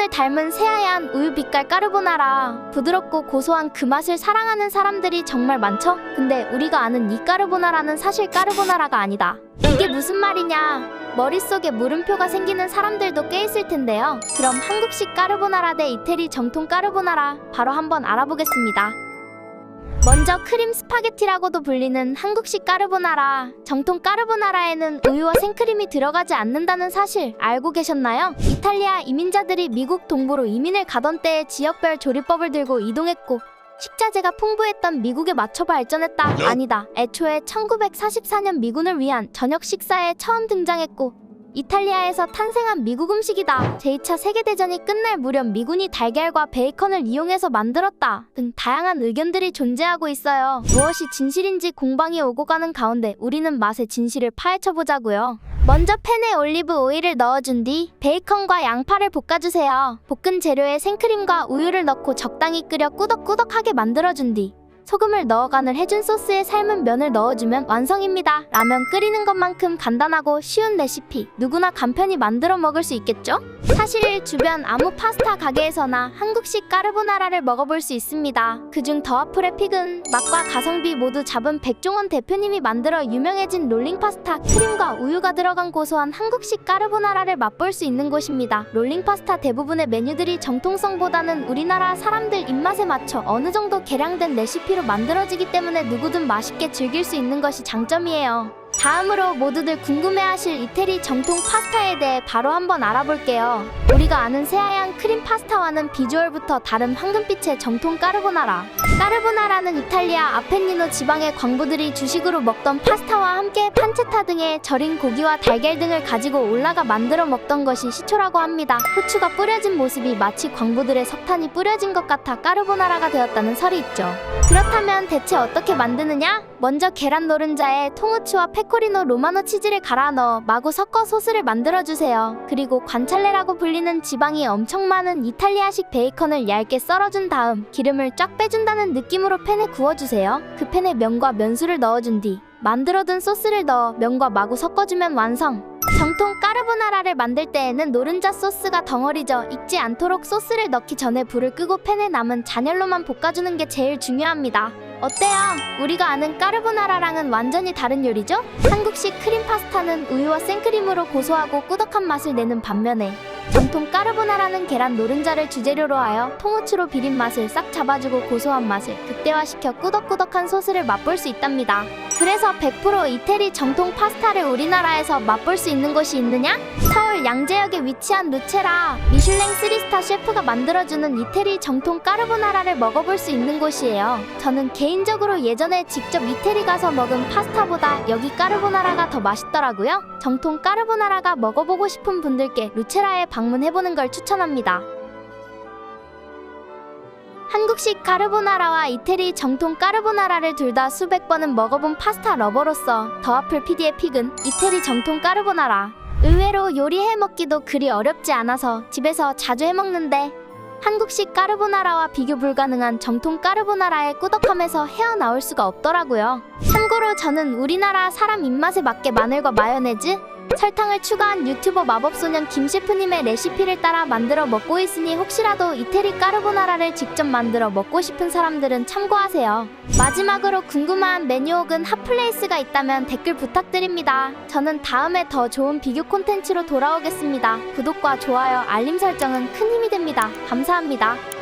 미군을 닮은 새하얀 우유 빛깔 까르보나라. 부드럽고 고소한 그 맛을 사랑하는 사람들이 정말 많죠? 근데 우리가 아는 이 까르보나라는 사실 까르보나라가 아니다. 이게 무슨 말이냐? 머릿속에 물음표가 생기는 사람들도 꽤 있을 텐데요. 그럼 한국식 까르보나라 대 이태리 정통 까르보나라 바로 한번 알아보겠습니다. 먼저 크림 스파게티라고도 불리는 한국식 까르보나라. 정통 까르보나라에는 우유와 생크림이 들어가지 않는다는 사실 알고 계셨나요? 이탈리아 이민자들이 미국 동부로 이민을 가던 때에 지역별 조리법을 들고 이동했고 식자재가 풍부했던 미국에 맞춰 발전했다. 아니다. 애초에 1944년 미군을 위한 저녁 식사에 처음 등장했고 이탈리아에서 탄생한 미국 음식이다. 제2차 세계대전이 끝날 무렵 미군이 달걀과 베이컨을 이용해서 만들었다. 등 다양한 의견들이 존재하고 있어요. 무엇이 진실인지 공방이 오고 가는 가운데 우리는 맛의 진실을 파헤쳐 보자고요. 먼저 팬에 올리브 오일을 넣어준 뒤 베이컨과 양파를 볶아주세요. 볶은 재료에 생크림과 우유를 넣고 적당히 끓여 꾸덕꾸덕하게 만들어준 뒤 소금을 넣어 간을 해준 소스에 삶은 면을 넣어주면 완성입니다. 라면 끓이는 것만큼 간단하고 쉬운 레시피 누구나 간편히 만들어 먹을 수 있겠죠? 사실 주변 아무 파스타 가게에서나 한국식 까르보나라를 먹어볼 수 있습니다. 그중 더아플의 픽은 맛과 가성비 모두 잡은 백종원 대표님이 만들어 유명해진 롤링 파스타 크림과 우유가 들어간 고소한 한국식 까르보나라를 맛볼 수 있는 곳입니다. 롤링 파스타 대부분의 메뉴들이 정통성보다는 우리나라 사람들 입맛에 맞춰 어느 정도 개량된 레시피로 만들어지기 때문에 누구든 맛있게 즐길 수 있는 것이 장점이에요. 다음으로 모두들 궁금해하실 이태리 정통 파스타에 대해 바로 한번 알아볼게요. 우리가 아는 새하얀 크림 파스타와는 비주얼부터 다른 황금빛의 정통 까르보나라. 까르보나라는 이탈리아 아펜니노 지방의 광부들이 주식으로 먹던 파스타와 함께 판 체타 등의 절인 고기와 달걀 등을 가지고 올라가 만들어 먹던 것이 시초라고 합니다. 후추가 뿌려진 모습이 마치 광부들의 석탄이 뿌려진 것 같아 까르보나라가 되었다는 설이 있죠. 그렇다면 대체 어떻게 만드느냐? 먼저 계란 노른자에 통후추와 페코리노 로마노 치즈를 갈아 넣어 마구 섞어 소스를 만들어 주세요. 그리고 관찰레라고 불리는 지방이 엄청 많은 이탈리아식 베이컨을 얇게 썰어준 다음 기름을 쫙 빼준다는 느낌으로 팬에 구워주세요. 그 팬에 면과 면수를 넣어준 뒤 만들어둔 소스를 넣어 면과 마구 섞어주면 완성. 정통 까르보나라를 만들 때에는 노른자 소스가 덩어리져 익지 않도록 소스를 넣기 전에 불을 끄고 팬에 남은 잔열로만 볶아주는 게 제일 중요합니다. 어때요? 우리가 아는 까르보나라랑은 완전히 다른 요리죠? 한국식 크림 파스타는 우유와 생크림으로 고소하고 꾸덕한 맛을 내는 반면에 정통 까르보나라는 계란 노른자를 주재료로 하여 통후추로 비린 맛을 싹 잡아주고 고소한 맛을 극대화시켜 꾸덕꾸덕한 소스를 맛볼 수 있답니다. 그래서 100% 이태리 정통 파스타를 우리나라에서 맛볼 수 있는 곳이 있느냐? 서울 양재역에 위치한 루체라 미슐랭 3스타 셰프가 만들어주는 이태리 정통 까르보나라를 먹어볼 수 있는 곳이에요. 저는 개인적으로 예전에 직접 이태리 가서 먹은 파스타보다 여기 까르보나라가 더 맛있더라고요. 정통 까르보나라가 먹어보고 싶은 분들께 루체라에 방문해보는 걸 추천합니다. 한국식 까르보나라와 이태리 정통 까르보나라를 둘 다 수백 번은 먹어본 파스타 러버로서 더 아플 PD의 픽은 이태리 정통 까르보나라. 의외로 요리해 먹기도 그리 어렵지 않아서 집에서 자주 해 먹는데 한국식 까르보나라와 비교 불가능한 정통 까르보나라의 꾸덕함에서 헤어나올 수가 없더라고요. 참고로 저는 우리나라 사람 입맛에 맞게 마늘과 마요네즈, 설탕을 추가한 유튜버 마법소년 김 셰프님의 레시피를 따라 만들어 먹고 있으니 혹시라도 이태리 까르보나라를 직접 만들어 먹고 싶은 사람들은 참고하세요. 마지막으로 궁금한 메뉴 혹은 핫플레이스가 있다면 댓글 부탁드립니다. 저는 다음에 더 좋은 비교 콘텐츠로 돌아오겠습니다. 구독과 좋아요, 알림 설정은 큰 힘이 됩니다. 감사합니다.